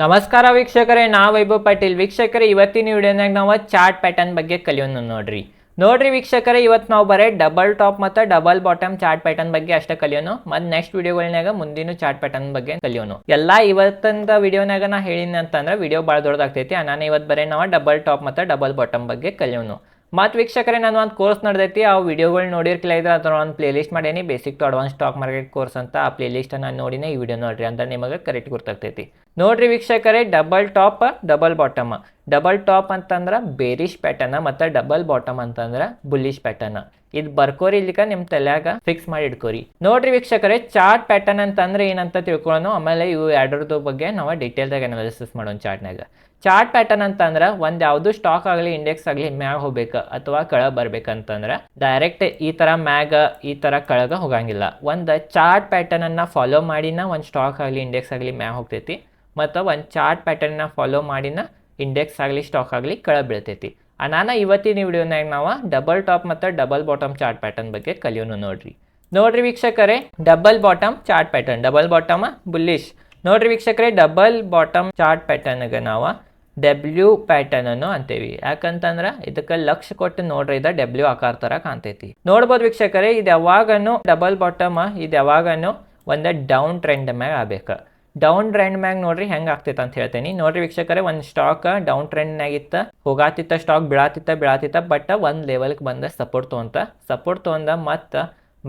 ನಮಸ್ಕಾರ ವೀಕ್ಷಕರೇ ನಾ ವೈಭವ್ ಪಾಟೀಲ್. ವೀಕ್ಷಕರೇ, ಇವತ್ತಿನ ವಿಡಿಯೋನಾಗ ನಾವು ಚಾರ್ಟ್ ಪ್ಯಾಟರ್ನ್ ಬಗ್ಗೆ ಕಲಿಯೋಣ ನೋಡ್ರಿ. ನೋಡ್ರಿ ವೀಕ್ಷಕರೇ, ಇವತ್ತು ನಾವು ಬರೇ ಡಬಲ್ ಟಾಪ್ ಮತ್ತು ಡಬಲ್ ಬಾಟಮ್ ಚಾರ್ಟ್ ಪ್ಯಾಟರ್ನ್ ಬಗ್ಗೆ ಅಷ್ಟೇ ಕಲಿಯೋನು. ಮತ್ತು ನೆಕ್ಸ್ಟ್ ವಿಡಿಯೋಗಳನ್ಯಾಗ ಮುಂದಿನ ಚಾರ್ಟ್ ಪ್ಯಾಟರ್ನ್ ಬಗ್ಗೆ ಕಲಿಯೋನು. ಎಲ್ಲ ಇವತ್ತಿನ ವಿಡಿಯೋನಾಗ ನಾ ಹೇಳಿನಿ ಅಂತಂದ್ರೆ ವಿಡಿಯೋ ಭಾಳ ದೊಡ್ಡದಾಗ್ತೈತಿ ನಾನು ಇವತ್ತು ಬರೇ ನಾವು ಡಬಲ್ ಟಾಪ್ ಮತ್ತು ಡಬಲ್ ಬಾಟಮ್ ಬಗ್ಗೆ ಕಲಿಯೋನು. ಮತ್ತು ವೀಕ್ಷಕರೇ ನಾನು ಒಂದು ಕೋರ್ಸ್ ನಡೆದೈತಿ. ಆ ವಿಡಿಯೋಗಳು ನೋಡಿರ್ಕಿಲ್ಲ ಇದ್ರೆ ಅದರ ಒಂದು ಪ್ಲೇ ಲಿಸ್ಟ್ ಮಾಡೀನಿ. Basic to advance stock market course ಅಂತ ಆ ಪ್ಲೇ ಲಿಸ್ಟ್ ನಾನು ನೋಡಿನೇ ಈ ವಿಡಿಯೋ ನೋಡ್ರಿ ಅಂತ ನಿಮಗೆ ಕರೆಕ್ಟ್ ಗೊತ್ತಾಗ್ತೈತಿ ನೋಡ್ರಿ ವೀಕ್ಷಕರೇ double top double bottom double top ಅಂತಂದ್ರೆ ಬೇರಿಶ್ ಪ್ಯಾಟರ್ನ ಮತ್ತು ಡಬಲ್ ಬಾಟಮ್ ಅಂತಂದ್ರೆ ಬುಲ್ಲಿಶ್ ಪ್ಯಾಟರ್ನ್ ಇದು ಬರ್ಕೋರಿ ಇಲ್ಲಿಕ ನಿಮ್ಮ ತಲೆಯಾಗ ಫಿಕ್ಸ್ ಮಾಡಿ ಇಟ್ಕೋರಿ. ನೋಡ್ರಿ ವೀಕ್ಷಕರೇ ಚಾರ್ಟ್ ಪ್ಯಾಟರ್ನ್ ಅಂತಂದ್ರೆ ಏನಂತ ತಿಳ್ಕೊಳ್ಳೋಣ ಆಮೇಲೆ ಇವು ಎರಡರದ್ದು ಬಗ್ಗೆ ನಾವು ಡೀಟೇಲ್ದಾಗ ಅನಾಲಿಸಿಸ್ ಮಾಡೋಣ ಚಾರ್ಟ್ನಾಗ ಚಾರ್ಟ್ ಪ್ಯಾಟರ್ನ್ ಅಂತಂದ್ರೆ ಒಂದು ಯಾವುದು ಸ್ಟಾಕ್ ಆಗಲಿ ಇಂಡೆಕ್ಸ್ ಆಗಲಿ ಮ್ಯಾಗ ಹೋಗ್ಬೇಕು ಅಥವಾ ಕೆಳಗೆ ಬರ್ಬೇಕಂತಂದ್ರೆ ಡೈರೆಕ್ಟ್ ಈ ತರ ಮ್ಯಾಗ, ಈ ತರ ಕೆಳಗೆ ಹೋಗಂಗಿಲ್ಲ. ಒಂದು ಚಾರ್ಟ್ ಪ್ಯಾಟರ್ನನ್ನು ಫಾಲೋ ಮಾಡಿನ ಒಂದು ಸ್ಟಾಕ್ ಆಗಲಿ ಇಂಡೆಕ್ಸ್ ಆಗಲಿ ಮ್ಯಾಗ ಹೋಗ್ತೈತಿ. ಮತ್ತು ಒಂದು ಚಾರ್ಟ್ ಪ್ಯಾಟರ್ನ ಫಾಲೋ ಮಾಡಿನ ಇಂಡೆಕ್ಸ್ ಆಗಲಿ ಸ್ಟಾಕ್ ಆಗಲಿ ಕೆಳಗೆ ಬೀಳ್ತೈತಿ. ಆ, ನಾನು ಇವತ್ತಿನ ವಿಡಿಯೋನಾಗ ನಾವು ಡಬಲ್ ಟಾಪ್ ಮತ್ತು ಡಬಲ್ ಬಾಟಮ್ ಚಾರ್ಟ್ ಪ್ಯಾಟರ್ನ್ ಬಗ್ಗೆ ಕಲಿಯೋನು ನೋಡ್ರಿ. ನೋಡ್ರಿ ವೀಕ್ಷಕರೇ double bottom chart pattern double bottom bullish ನೋಡ್ರಿ ವೀಕ್ಷಕರೇ ಡಬಲ್ ಬಾಟಮ್ ಚಾರ್ಟ್ ಪ್ಯಾಟರ್ನ್ಗೆ ನಾವು ಡೆಬ್ಲ್ಯೂ ಪ್ಯಾಟರ್ನ್ ಅನ್ನು ಅಂತೀವಿ. ಯಾಕಂತಂದ್ರೆ ಇದಕ್ಕೆ ಲಕ್ಷ ಕೊಟ್ಟು ನೋಡ್ರಿ, ಇದ ಡಬ್ಲ್ಯೂ ಆಕಾರ ತರ ಕಾಣ್ತೈತಿ. ನೋಡ್ಬೋದು ವೀಕ್ಷಕರೇ, ಇದು ಯಾವಾಗನು ಡಬಲ್ ಬಾಟಮ್ ಇದು ಯಾವಾಗನು ಒಂದು ಡೌನ್ ಟ್ರೆಂಡ್ ಮ್ಯಾಗ ಆಗ್ಬೇಕು. ಡೌನ್ ಟ್ರೆಂಡ್ ಮ್ಯಾಗ ನೋಡ್ರಿ ಹೆಂಗ್ ಆಗ್ತೈತೆ ಅಂತ ಹೇಳ್ತೇನೆ. ನೋಡ್ರಿ ವೀಕ್ಷಕರೇ, ಒಂದು ಸ್ಟಾಕ್ ಡೌನ್ ಟ್ರೆಂಡ್ನಾಗಿತ್ತ ಹೋಗಾತಿತ್ತ ಸ್ಟಾಕ್ ಬೀಳಾತಿತ್ತ ಬೀಳಾತಿತ್ತ ಬಟ್ ಒಂದು ಲೆವೆಲ್ಗೆ ಬಂದ ಸಪೋರ್ಟ್ ತೊಗೊಂತ. ಸಪೋರ್ಟ್ ತೊಗೊಂಡ ಮತ್ತು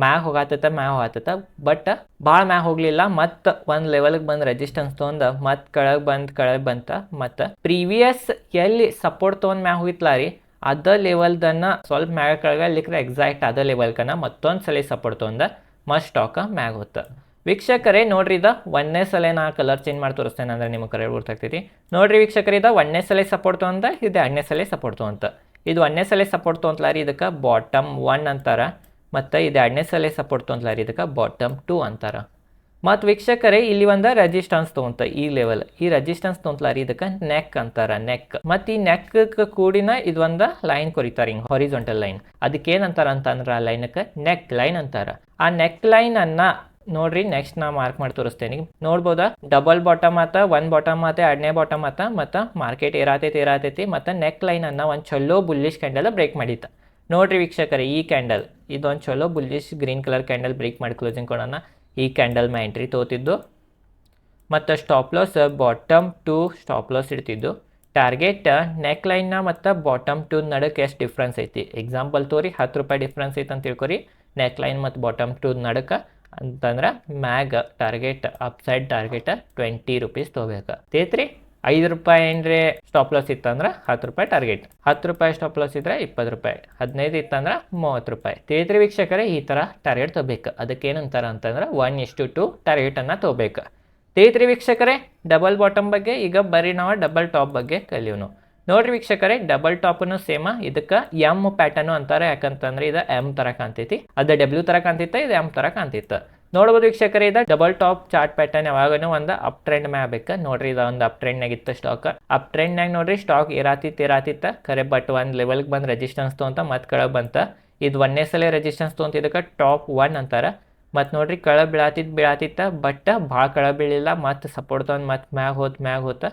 ಮ್ಯಾಗ ಹೋಗತ್ತ ಮ್ಯಾಗ ಹೋಗತ್ತ ಬಟ್ ಭಾಳ ಮ್ಯಾಗ ಹೋಗ್ಲಿಲ್ಲ. ಮತ್ತು ಒಂದು ಲೆವೆಲ್ಗೆ ಬಂದು ರೆಜಿಸ್ಟೆನ್ಸ್ ತೊಗೊಂಡು ಮತ್ತೆ ಕೆಳಗೆ ಬಂದು, ಕೆಳಗೆ ಬಂತ, ಮತ್ತು ಪ್ರೀವಿಯಸ್ ಎಲ್ಲಿ ಸಪೋರ್ಟ್ ತೊಗೊಂಡು ಮ್ಯಾಗ ಹೋಗಿತ್ತಲ್ಲ ರೀ, ಅದ ಲೆವೆಲ್ದನ್ನ ಸ್ವಲ್ಪ ಮ್ಯಾಗ ಕೆಳಗೆ ಲಿಕ್ರೆ ಎಕ್ಸಾಕ್ಟ್ ಅದ ಲೆವೆಲ್ಕನ ಮತ್ತೊಂದು ಸಲ ಸಪೋರ್ಟ್ ತೊಗೊಂಡ ಮತ್ ಸ್ಟಾಕ್ ಮ್ಯಾಗ ಹೋಗ್ತ ವೀಕ್ಷಕರೇ, ನೋಡ್ರಿ ಇದ ಒಂದನೇ ಸಲ ನಾ ಕಲರ್ ಚೇಂಜ್ ಮಾಡಿ ತೋರಿಸ್ತೇನೆ ಅಂದ್ರೆ ನಿಮಗೆ ಕರೆ ಗೊತ್ತಾಗ್ತೈತಿ ನೋಡ್ರಿ ವೀಕ್ಷಕರೇ, ಇದ ಒಂದನೇ ಸಲ ಸಪೋರ್ಟ್ ತೊಗೊಂತ ಇದೆ ಎರಡನೇ ಸಲ ಸಪೋರ್ಟ್ ತೊಗೊಂತ ಇದು ಒಂದನೇ ಸಲ ಸಪೋರ್ಟ್ ತೊಗೊಂತಲಾರಿ ಇದಕ್ಕೆ ಬಾಟಮ್ ಒನ್ ಅಂತಾರ. ಮತ್ತು ಇದು ಎರಡನೇ ಸಲ ಸಪೋರ್ಟ್ ತೊಗೊಂತಲಾರಿ ಇದಕ್ಕೆ? ಬಾಟಮ್ ಟೂ ಅಂತಾರ. ಮತ್ತು ವೀಕ್ಷಕರೇ, ಇಲ್ಲಿ ಒಂದು ರೆಜಿಸ್ಟೆನ್ಸ್ ತೊಗೊಂತ, ಈ ಲೆವೆಲ್ ಈ ರೆಜಿಸ್ಟೆನ್ಸ್ ತೊಗೊಂತಲಾರಿ ಇದಕ್ಕೆ? ನೆಕ್ ಅಂತಾರ ನೆಕ್ ಮತ್ತು ಈ ನೆಕ್ ಕೂಡಿನ ಇದೊಂದು ಲೈನ್ ಕೊರಿತಾರೆ ಹಿಂಗೆ ಹಾರಿಜಾಂಟಲ್ ಲೈನ್ ಅದಕ್ಕೆ ಏನಂತಾರ ಅಂತಂದ್ರೆ ಆ ಲೈನಕ್ಕೆ ನೆಕ್ ಲೈನ್ ಅಂತಾರ. ಆ ನೆಕ್ ಲೈನ್ ಅನ್ನ ನೋಡ್ರಿ ನೆಕ್ಸ್ಟ್ ನಾ ಮಾರ್ಕ್ ಮಾಡಿ ತೋರಿಸ್ತೇನೆ. ನೋಡ್ಬೋದಾ? ಡಬಲ್ ಬಾಟಮ್ ಆತ ಒನ್ ಬಾಟಮ್ ಆತ, ಎರಡನೇ ಬಾಟಮ್ ಆತ, ಮತ್ತು ಮಾರ್ಕೆಟ್ ಏರಾತೈತಿ ಏರಾತೈತಿ, ಮತ್ತು ನೆಕ್ ಲೈನ್ ಅನ್ನ ಒಂದು ಚಲೋ ಬುಲ್ಲಿಶ್ ಕ್ಯಾಂಡಲ್ ಬ್ರೇಕ್ ಮಾಡಿತ್ತು. ನೋಡ್ರಿ ವೀಕ್ಷಕರೇ, ಈ ಕ್ಯಾಂಡಲ್ ಇದೊಂದು ಚಲೋ bullish green colour candle break ಮಾಡಿ ಕ್ಲೋಸಿಂಗ್ ಕೊಡೋಣ. ಈ ಕ್ಯಾಂಡಲ್ ಮ್ಯಾ ಎಂಟ್ರಿ ತೋತಿದ್ದು. ಮತ್ತು stop loss bottom two stop loss ಇಡ್ತಿದ್ದು. Target neck ಲೈನ್ನ ಮತ್ತು ಬಾಟಮ್ ಟು ನಡಕ್ಕೆ ಎಷ್ಟು ಡಿಫ್ರೆನ್ಸ್ ಐತಿ? ಎಕ್ಸಾಂಪಲ್ ತೋರಿ, ಹತ್ತು ರೂಪಾಯಿ ಡಿಫ್ರೆನ್ಸ್ ಐತೆ ಅಂತ ತಿಳ್ಕೊರಿ. ನೆಕ್ ಲೈನ್ ಮತ್ತು ಬಾಟಮ್ ಟು ನಡಕ್ಕೆ ಅಂತಂದ್ರೆ ಮ್ಯಾಗ target upside target twenty rupees ತೊಗೋಬೇಕು ತೇತ್ರಿ? ಐದು ರೂಪಾಯಿ ಏನ್ರಿ ಸ್ಟಾಪ್ ಲಾಸ್ ಇತ್ತಂದ್ರೆ ಹತ್ತು ರೂಪಾಯಿ ಟಾರ್ಗೆಟ್ ಹತ್ತು ರೂಪಾಯಿ ಸ್ಟಾಪ್ ಲಾಸ್ ಇದ್ರೆ ಇಪ್ಪತ್ತು ರೂಪಾಯಿ. ಹದಿನೈದು ಇತ್ತಂದ್ರೆ ಮೂವತ್ತು ರೂಪಾಯಿ. ತಿಳಿದ್ರಿ ವೀಕ್ಷಕರೇ, ಈ ಥರ ಟಾರ್ಗೆಟ್ ತೊಗೋಬೇಕು. ಅದಕ್ಕೆ ಏನಂತಾರೆ ಅಂತಂದ್ರೆ ಒನ್ ಇಷ್ಟು ಟು ಟಾರ್ಗೆಟನ್ನು ತೊಗೋಬೇಕು. ತಿಳಿದ್ರಿ ವೀಕ್ಷಕರೇ ಡಬಲ್ ಬಾಟಮ್ ಬಗ್ಗೆ, ಈಗ ಬರೀ ನಾವು ಡಬಲ್ ಟಾಪ್ ಬಗ್ಗೆ ಕಲಿಯೋನು. ನೋಡ್ರಿ ವೀಕ್ಷಕರೇ ಡಬಲ್ ಟಾಪ್ನು ಸೇಮ ಇದಕ್ಕೆ ಎಂ ಪ್ಯಾಟರ್ನು ಅಂತಾರೆ. ಯಾಕಂತಂದ್ರೆ ಇದು ಎಂ ಥರ ಕಾಣ್ತೈತಿ. ಅದು ಡಬ್ಲ್ಯೂ ಥರ ಕಾಣ್ತಿತ್ತ, ಇದು ಎಂ ಥರ ಕಾಣ್ತಿತ್ತು. ನೋಡ್ಬೋದು ವೀಕ್ಷಕರೇ, ಇದ ಡಬಲ್ ಟಾಪ್ ಚಾರ್ಟ್ ಪ್ಯಾಟರ್ನ್ ಯಾವಾಗನೂ ಒಂದು ಅಪ್ ಟ್ರೆಂಡ್ ಮೇ ಆಗ್ಬೇಕು ನೋಡ್ರಿ, ಇದು ಒಂದು ಅಪ್ ಟ್ರೆಂಡ್ ಇತ್ತು ಸ್ಟಾಕ್ ಅಪ್ ಟ್ರೆಂಡ್ನಾಗ ನೋಡ್ರಿ ಸ್ಟಾಕ್ ಇರಾತಿತ್ತು ಏರಾತಿತ್ತ. ಕರೆ ಬಟ್ ಒಂದು ಲೆವೆಲ್ಗೆ ಬಂದು ರೆಜಿಸ್ಟೆನ್ಸ್ ತೊಗೊಂತ ಮತ್ತೆ ಕೆಳಗೆ ಬಂತ. ಇದು ಒಂದೇ ಸಲ ರೆಜಿಸ್ಟೆನ್ಸ್ ತೊಗೊಂತ ಇದಕ್ಕೆ ಟಾಪ್ ಒನ್ ಅಂತಾರೆ. ಮತ್ತು ನೋಡ್ರಿ ಕಳ ಬೀಳಾತಿತ್ತು ಬೀಳಾತಿತ್ತ ಬಟ್ ಭಾಳ ಕಳ ಬೀಳಿಲ್ಲ. ಮತ್ತು ಸಪೋರ್ಟ್ ತೊಗೊಂಡು ಮತ್ತೆ ಮ್ಯಾಗ ಹೋತ್, ಮ್ಯಾಗ ಹೋತ.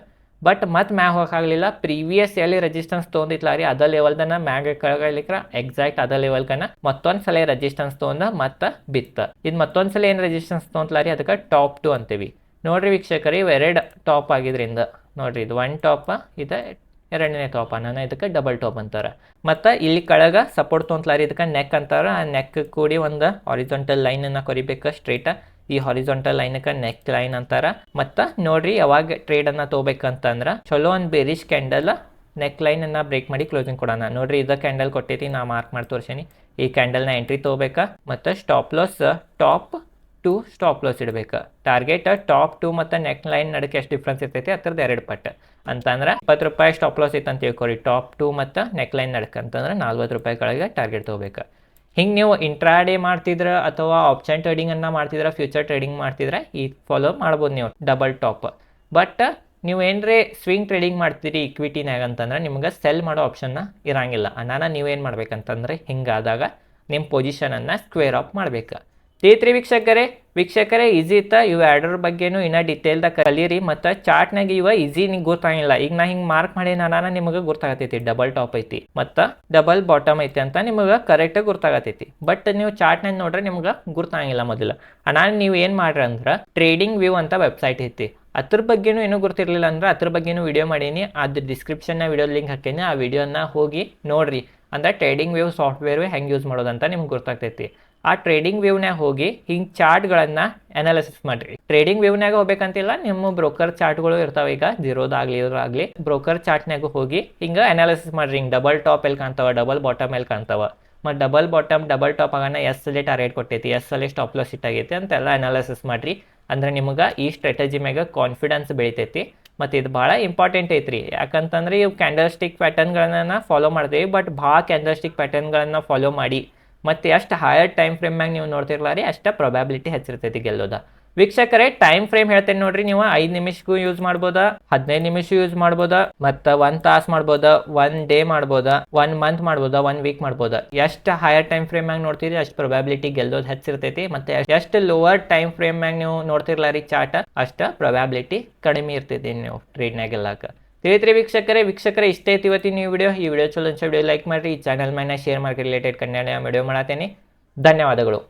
ಬಟ್ ಮತ್ತೆ ಮ್ಯಾಗ ಹೋಗಕ್ಕಾಗಲಿಲ್ಲ ಪ್ರೀವಿಯಸ್ ಎಲ್ಲಿ ರೆಜಿಸ್ಟೆನ್ಸ್ ತೊಗೊಂಡಿತ್ಲ ರೀ ಅದ ಲೆವೆಲ್ದನ ಮ್ಯಾಗ ಕೆಳಗಲಿಕ್ರ ಎಕ್ಸಾಕ್ಟ್ ಅದ ಲೆವೆಲ್ಗನ ಮತ್ತೊಂದು ಸಲ ರೆಜಿಸ್ಟೆನ್ಸ್ ತೊಗೊಂಡ ಮತ್ತೆ ಬಿತ್ತ. ಇದು ಮತ್ತೊಂದ್ಸಲ ಏನು ರೆಜಿಸ್ಟೆನ್ಸ್ ತೊಗೊಂತಲ ರೀ ಅದಕ್ಕೆ ಟಾಪ್ ಟು ಅಂತೀವಿ. ನೋಡ್ರಿ ವೀಕ್ಷಕರಿ ಇವು ಎರಡು ಟಾಪ್ ಆಗಿದ್ರಿಂದ. ನೋಡ್ರಿ, ಇದು ಒನ್ ಟಾಪ ಇದು ಎರಡನೇ ಟಾಪ್ ನಾನು ಇದಕ್ಕೆ ಡಬಲ್ ಟಾಪ್ ಅಂತಾರೆ. ಮತ್ತು ಇಲ್ಲಿ ಕೆಳಗೆ ಸಪೋರ್ಟ್ ತೊಗೊಂತಲಾರಿ ಇದಕ್ಕೆ ನೆಕ್ ಅಂತಾರೆ. ಆ ನೆಕ್ ಕೂಡಿ ಒಂದು ಲೈನ್ ಲೈನನ್ನು ಕೊರಿಬೇಕು ಸ್ಟ್ರೇಟ ಈ ಹಾರಿಜಾಂಟಲ್ ಲೈನ್ಕ ನೆಕ್ ಲೈನ್ ಅಂತಾರ. ಮತ್ತ ನೋಡ್ರಿ ಯಾವಾಗ ಟ್ರೇಡ್ ಅನ್ನ ತಗೋಬೇಕಂತಂದ್ರ ಚಲೋ ಒಂದ್ ಬೇರಿಶ್ ಕ್ಯಾಂಡಲ್ ನೆಕ್ ಲೈನ್ ಅನ್ನ ಬ್ರೇಕ್ ಮಾಡಿ ಕ್ಲೋಸಿಂಗ್ ಕೊಡೋಣ. ನೋಡ್ರಿ ಇದ ಕ್ಯಾಂಡಲ್ ಕೊಟ್ಟೈತಿ ನಾ ಮಾರ್ಕ್ ಮಾಡಿ ತೋರ್ಸೇನಿ. ಈ ಕ್ಯಾಂಡಲ್ನ ಎಂಟ್ರಿ ತಗೋಬೇಕ ಮತ್ತ stop loss top two stop loss ಇಡಬೇಕು. ಟಾರ್ಗೆಟ್ ಟಾಪ್ ಟು ಮತ್ತು ನೆಕ್ ಲೈನ್ ನಡಕ್ಕೆ ಎಷ್ಟು ಡಿಫ್ರೆನ್ಸ್ ಇರ್ತೈತಿ ಅದ್ರದ್ದು ಎರಡು ಪಟ್ಟು. ಅಂತಂದ್ರೆ ಇಪ್ಪತ್ತು ರೂಪಾಯಿ ಸ್ಟಾಪ್ ಲಾಸ್ ಐತಿ ಅಂತ ತಿಳ್ಕೊರಿ. ಟಾಪ್ ಟು ಮತ್ತು ನೆಕ್ ಲೈನ್ ನಡಕ್ಕೆ ಅಂತಂದ್ರೆ ನಲ್ವತ್ತು ರೂಪಾಯಿ ಕೆಳಗೆ ಟಾರ್ಗೆಟ್ ತೊಗೋಬೇಕು. ಹಿಂಗೆ ನೀವು ಇಂಟ್ರಾ ಡೇ ಮಾಡ್ತಿದ್ರೆ ಅಥವಾ ಆಪ್ಷನ್ ಟ್ರೇಡಿಂಗನ್ನು ಮಾಡ್ತಿದ್ರೆ ಫ್ಯೂಚರ್ ಟ್ರೇಡಿಂಗ್ ಮಾಡ್ತಿದ್ರೆ, ಈ ಫಾಲೋ ಮಾಡ್ಬೋದು ನೀವು ಡಬಲ್ ಟಾಪ್ ಬಟ್ ನೀವು ಏನರೇ ಸ್ವಿಂಗ್ ಟ್ರೇಡಿಂಗ್ ಮಾಡ್ತೀರಿ ಇಕ್ವಿಟಿನಾಗ ಅಂತಂದ್ರೆ ನಿಮ್ಗೆ ಸೆಲ್ ಮಾಡೋ ಆಪ್ಷನ್ನ ಇರಂಗಿಲ್ಲ. ಅನ್ನಾನ ನೀವೇನು ಮಾಡ್ಬೇಕಂತಂದ್ರೆ ಹಿಂಗಾದಾಗ ನಿಮ್ಮ ಪೊಸಿಷನನ್ನು ಸ್ಕ್ವೇರ್ ಅಪ್ ಮಾಡ್ಬೇಕು. ತಿಳಿತ್ರಿ ವೀಕ್ಷಕರೇ ವೀಕ್ಷಕರೇ ಈಸಿ ಇತ್ತ? ಇವು ಎರಡರ ಬಗ್ಗೆನೂ ಇನ್ನೂ ಡಿಟೇಲ್ದಾಗ ಕಲೀರಿ ಮತ್ತು ಚಾರ್ಟ್ನಾಗ ಇವ ಈಸಿ ನಿಂಗೆ ಗೊತ್ತಾಗಿಲ್ಲ. ಈಗ ನಾ ಹಿಂಗೆ ಮಾರ್ಕ್ ಮಾಡಿ ನಾನು ನಿಮಗೆ ಗೊತ್ತಾಗತೈತಿ. ಡಬಲ್ ಟಾಪ್ ಐತಿ ಮತ್ತು ಡಬಲ್ ಬಾಟಮ್ ಐತಿ ಅಂತ ನಿಮಗೆ ಕರೆಕ್ಟಾಗಿ ಗೊತ್ತಾಗತೈತಿ. ಬಟ್ ನೀವು ಚಾರ್ಟ್ನಾಗ ನೋಡ್ರೆ ನಿಮ್ಗೆ ಗೊತ್ತಾಗಿಲ್ಲ ಮೊದಲು. ನಾನು ನೀವು ಏನು ಮಾಡ್ರಿ ಅಂದ್ರೆ ಟ್ರೇಡಿಂಗ್ ವ್ಯೂ ಅಂತ ವೆಬ್ಸೈಟ್ ಐತಿ. ಅದ್ರ ಬಗ್ಗೆನೂ ಏನೂ ಗೊತ್ತಿರಲಿಲ್ಲ ಅಂದ್ರೆ ಅದ್ರ ಬಗ್ಗೆನೂ ವಿಡಿಯೋ ಮಾಡೀನಿ. ಅದು ಡಿಸ್ಕ್ರಿಪ್ಷನ್ನ ವಿಡಿಯೋ ಲಿಂಕ್ ಹಾಕೀನಿ. ಆ ವಿಡಿಯೋನ ಹೋಗಿ ನೋಡ್ರಿ. ಅಂದ್ರೆ ಟ್ರೇಡಿಂಗ್ ವ್ಯೂ ಸಾಫ್ಟ್ವೇರ್ ಹೆಂಗೆ ಯೂಸ್ ಮಾಡೋದಂತ ನಿಮ್ಗೆ ಗೊತ್ತಾಗ್ತೈತಿ. ಆ ಟ್ರೇಡಿಂಗ್ ವ್ಯೂನ್ಯಾಗ ಹೋಗಿ ಹಿಂಗೆ ಚಾರ್ಟ್ಗಳನ್ನು ಅನಾಲಿಸಿಸ್ ಮಾಡಿರಿ. ಟ್ರೇಡಿಂಗ್ ವ್ಯೂನ್ಯಾಗ ಹೋಗ್ಬೇಕಂತಿಲ್ಲ, ನಿಮ್ಮ ಬ್ರೋಕರ್ ಚಾರ್ಟ್ಗಳು ಇರ್ತಾವೆ. ಈಗ ಜೀರೋದಾಗಲಿ ಇದ್ರಾಗಲಿ ಬ್ರೋಕರ್ ಚಾರ್ಟ್ನಾಗ ಹೋಗಿ ಹಿಂಗ ಅನಾಲಿಸಿಸ್ ಮಾಡಿರಿ. ಹಿಂಗೆ ಡಬಲ್ ಟಾಪ್ ಎಲ್ಲಿ ಕಾಣ್ತಾವ ಡಬಲ್ ಬಾಟಮ್ ಎಲ್ಲಿ ಕಾಣ್ತಾವ. ಮತ್ತು ಡಬಲ್ ಬಾಟಮ್ ಡಬಲ್ ಟಾಪ್ ಆಗೋಣ ಎಸ್ ಅಲ್ಲಿ ಟಾರ್ಗೆಟ್ ಕೊಟ್ಟೈತಿ. ಎಸ್ ಅಲ್ಲಿ ಸ್ಟಾಪ್ ಲಾಸ್ ಇಟ್ಟಾಗೈತಿ ಆಗೈತಿ ಅಂತೆಲ್ಲ ಅನಾಲಿಸಿಸ್ ಮಾಡಿರಿ. ಅಂದ್ರೆ ನಿಮಗೆ ಈ ಸ್ಟ್ರಾಟಜಿ ಮ್ಯಾಗ ಕಾನ್ಫಿಡೆನ್ಸ್ ಬೆಳಿತೈತಿ. ಮತ್ತು ಇದು ಭಾಳ ಇಂಪಾರ್ಟೆಂಟ್ ಐತ್ರಿ. ಯಾಕಂತಂದ್ರೆ ಇವು ಕ್ಯಾಂಡಲ್ ಸ್ಟಿಕ್ ಪ್ಯಾಟರ್ನ್ಗಳನ್ನ ಫಾಲೋ ಮಾಡ್ತೀವಿ ಬಟ್ ಭಾಳ ಕ್ಯಾಂಡಲ್ ಸ್ಟಿಕ್ ಪ್ಯಾಟರ್ನ್ಗಳನ್ನ ಫಾಲೋ ಮಾಡಿ. ಮತ್ತು ಎಷ್ಟು ಹೈಯರ್ ಟೈಮ್ ಫ್ರೇಮ್ನಾಗ ನೀವು ನೋಡ್ತಿರ್ಲಾರಿ ಅಷ್ಟು ಪ್ರೊಬ್ಯಾಬಿಲಿಟಿ ಹೆಚ್ಚಿರ್ತೈತಿ ಗೆಲ್ಲೋದ. ವೀಕ್ಷಕರೇ ಟೈಮ್ ಫ್ರೇಮ್ ಹೇಳ್ತೇನೆ ನೋಡ್ರಿ ನೀವು, ಐದು ನಿಮಿಷಕ್ಕೂ ಯೂಸ್ ಮಾಡ್ಬೋದ, ಹದಿನೈದು ನಿಮಿಷ ಯೂಸ್ ಮಾಡ್ಬೋದ, ಮತ್ತು ಒನ್ ತಾಸ್ ಮಾಡ್ಬೋದ ಒನ್ ಡೇ ಮಾಡ್ಬೋದ ಒನ್ ಮಂತ್ ಮಾಡ್ಬೋದ ಒನ್ ವೀಕ್ ಮಾಡ್ಬೋದಾ. ಎಷ್ಟು ಹೈಯರ್ ಟೈಮ್ ಫ್ರೇಮ್ ಮ್ಯಾಗ ನೋಡ್ತೀರಿ, ಅಷ್ಟು ಪ್ರೊಬ್ಯಾಬಿಲಿಟಿ ಗೆಲ್ಲೋದು ಹೆಚ್ಚಿರ್ತೈತಿ, ಮತ್ತೆ ಎಷ್ಟು ಲೋವರ್ ಟೈಮ್ ಫ್ರೇಮ್ ಮ್ಯಾಗ ನೀವು ನೋಡ್ತಿರ್ಲಾರಿ ಚಾಟ ಅಷ್ಟು ಪ್ರೊಬ್ಯಾಬಿಲಿಟಿ ಕಡಿಮೆ ಇರ್ತೈತಿ ನೀವು ಟ್ರೇಡ್ನಾಗ ಗೆಲ್ಲಾಕ. ತಿಳಿತ್ರಿ ವೀಕ್ಷಕರೇ ವೀಕ್ಷಕರೇ, ಇಷ್ಟೇ ಐತಿ ಇವತ್ತಿನ ಈ ವಿಡಿಯೋ ಈ ವಿಡಿಯೋ ಚಲೋ ವಿಡಿಯೋ ಲೈಕ್ ಮಾಡಿರಿ. ಈ ಚಾನಲ್ ಮೇಲೆ share market related Kannada video ಮಾಡತ್ತೇನೆ. ಧನ್ಯವಾದಗಳು.